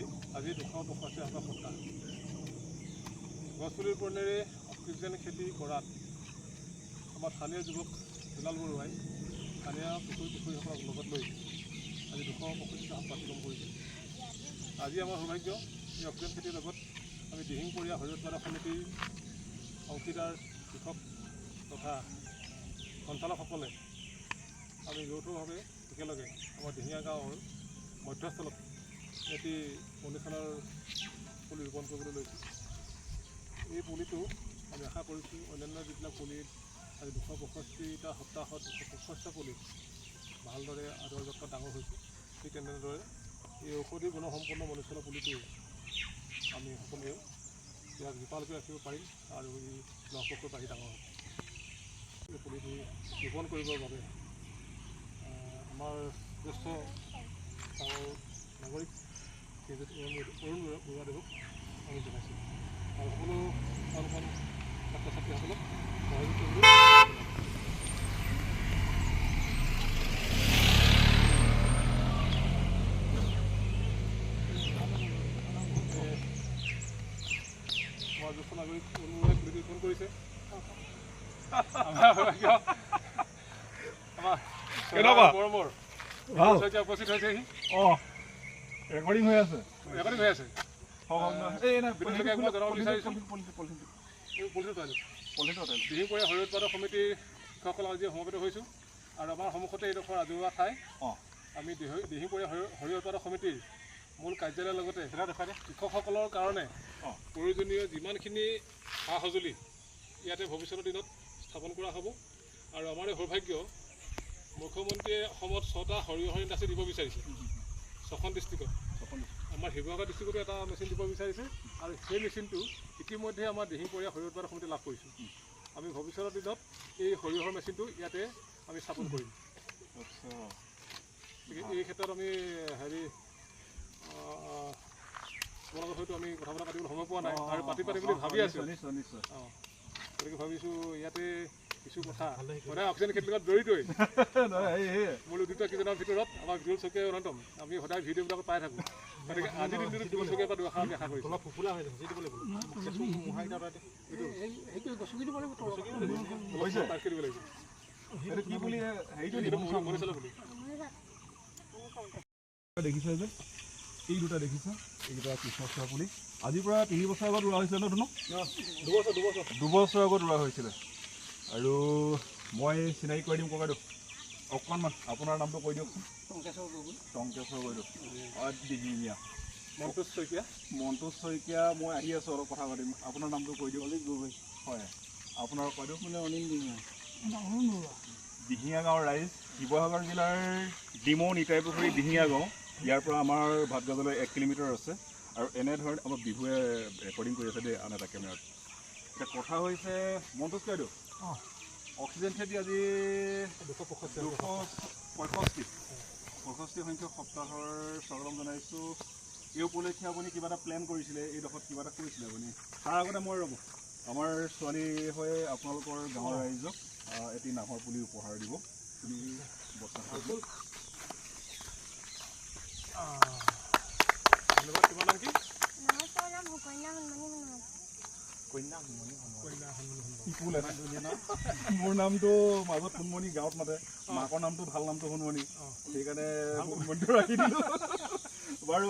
পুলি আজি দুশ পঁচাশী হাজাৰ সপ্তাহ গছপুলিৰ পৰণেৰে অক্সিজেন খেতি কৰাত আমাৰ স্থানীয় যুৱক দুলাল বৰুৱাই স্থানীয় কিশোৰ কিশোৰীসকলক লগত লৈ আজি দুশ পঁয়ষষ্ঠি সপ্তাহ অতিক্ৰম কৰিছে। আজি আমাৰ সৌভাগ্য, এই অক্সিজেন খেতিৰ লগত আমি দিহিংপৰীয়া শৰীৰ উৎপাদক সমিতিৰ অংশীদাৰ কৃষক তথা সঞ্চালকসকলে আমি যৌথভাৱে একেলগে আমাৰ দিহিঙীয়া গাঁৱৰ মধ্যস্থলত এটি অনুষ্ঠানৰ পুলি ৰোপণ কৰিবলৈ লৈছোঁ এই পুলিটো আমি আশা কৰিছোঁ অন্যান্য যিবিলাক পুলিত আজি দুশ পঁয়ষষ্ঠিটা সপ্তাহত, দুশ পঁয়ষষ্ঠিটা পুলি ভালদৰে আদৰ যত্ন ডাঙৰ হৈছে, ঠিক তেনেদৰে এই ঔষধি গুণসম্পন্ন মনুষ্যৰ পুলিটো আমি সকলোৱে ইয়াক জীপাল কৰি ৰাখিব পাৰিম আৰু ই লহপহকৈ বাঢ়ি ডাঙৰ হ'ব। এই পুলিটো ৰোপণ কৰিবৰ বাবে আমাৰ জ্যেষ্ঠ গাঁৱৰ নাগৰিক তেজত অৰুণ বৰুৱাদেৱক আমি জনাইছোঁ সকলো ছাত্ৰ ছাত্ৰীসকলক সহযোগ কৰিবলৈ ফোন কৰিছে আমাৰ শইকীয়া উপস্থিত হৈছেহি অঁ ৰেকৰ্ডিং হৈ আছে? ৰেকৰ্ডিং হৈ আছে। উৎপাদক সমিতিৰ কৃষকসকল আজি সমবেত হৈছোঁ। আৰু আমাৰ সন্মুখতে এইডোখৰ ৰাজহুৱা ঠাই। আমি দিহি- দিহিংপৰীয়া শৰীৰ উৎপাদক সমিতিৰ মূল কাৰ্যালয়ৰ লগতে কৃষকসকলৰ কাৰণে। প্ৰয়োজনীয় যিমানখিনি সা সঁজুলি ইয়াতে ভৱিষ্যতৰ দিনত স্থাপন কৰা হ'ব। আৰু আমাৰ এই সৌভাগ্য মুখ্যমন্ত্ৰীয়ে অসমত ছটা সৰিয়হৰ ইণ্ডাষ্ট্ৰী দিব বিচাৰিছে। ছখন ডিষ্ট্ৰিক্টত। আমাৰ শিৱসাগৰ ডিষ্ট্ৰিক্টতো এটা মেচিন দিব বিচাৰিছে আৰু সেই মেচিনটো ইতিমধ্যে আমাৰ দিহিংপৰীয়া সৰিয়হ উৎপাদক সমিতি লাভ কৰিছোঁ। আমি ভৱিষ্যতৰ দিনত এই সৰিয়হৰ মেচিনটো ইয়াতে আমি স্থাপন কৰিম। গতিকে এই ক্ষেত্ৰত আমি হেৰি তোমালোকৰ হয়তো আমি কথা বতৰা পাতিবলৈ সময় পোৱা নাই আৰু পাতি পাতি বুলি ভাবি আছোঁ। গতিকে ভাবিছোঁ ইয়াতে কিছু কথা সদায় অক্সিজেন খেতিৰ লগত জড়িতই মূল উদ্যোক্তা কেইজনৰ ভিতৰত আমাৰ বিদুল শইকীয়া অন্যতম আমি সদায় ভিডিঅ'বিলাকত পাই থাকোঁ গতিকে আজিৰ দিনটোত বিদুল শইকীয়াৰ পৰা দুআষাৰ আমি আশা কৰিছোঁ অলপ ফুফুলা হৈ আছে দিব লাগিব এইটো কি বুলি, হেৰিটো এইটো নেকি? মণি- মণিচালৰ পুলি দেখিছা যে এই দুটা দেখিছা এইকেইটা কৃষ্ণচূড়া পুলি আজিৰ পৰা তিনি বছৰ আগত ৰোৱা হৈছিলে ন ধুনু দুবছৰ দুবছৰ দুবছৰ আগত ৰোৱা হৈছিলে আৰু মই চিনাকি কৰি দিম ককাইদেউ অকণমান আপোনাৰ নামটো কৈ দিয়কচোন টংকেশ্বৰ বাইদেউ অঁ দিহিঙীয়া। মন্তোজ শইকীয়া। মন্তোজ শইকীয়া মই আহি আছোঁ অলপ কথা পাতিম। আপোনাৰ নামটো কৈ দিয়ক। অলিক গগৈ। হয়। আপোনাৰ কৈ দিয়ক মানে অনিল দিহিঙীয়া দিহিঙীয়া গাঁৱৰ ৰাইজ শিৱসাগৰ জিলাৰ ডিমৌ নিতাই পুখুৰী দিহিঙীয়া গাঁও ইয়াৰ পৰা আমাৰ ভাতগাজলৈ এক কিলোমিটাৰ আছে। আৰু এনেধৰণে আমাৰ বিহুৱে ৰেকৰ্ডিং কৰি আছে দেই আন এটা কেমেৰাত। এতিয়া কথা হৈছে মন্তোজ বাইদেউ অঁ। অক্সিজেন খেতি আজি দুশ পঁয়ষষ্ঠি। দুশ পঁয়ষষ্ঠি। পঁয়ষষ্ঠি সংখ্যক সপ্তাহৰ স্বাগতম জনাইছোঁ। এই উপলক্ষে আপুনি কিবা এটা প্লেন কৰিছিলে এইডোখৰত কিবা এটা কৰিছিলে আপুনি। তাৰ আগতে মই ৰ'ব আমাৰ ছোৱালী হৈ আপোনালোকৰ গাঁৱৰ ৰাইজক এটি নাহৰ পুলি উপহাৰ দিব। তুমি বৰ্তা ধন্যবাদ তোমাৰ নাম কি? মোৰ নামটো মাজত সোণমণি গাঁৱত মাতে। মাকৰ নামটো ভাল নামটো সোণমণি। সেইকাৰণে সোণমণিটো ৰাখি দিলোঁ। বাৰু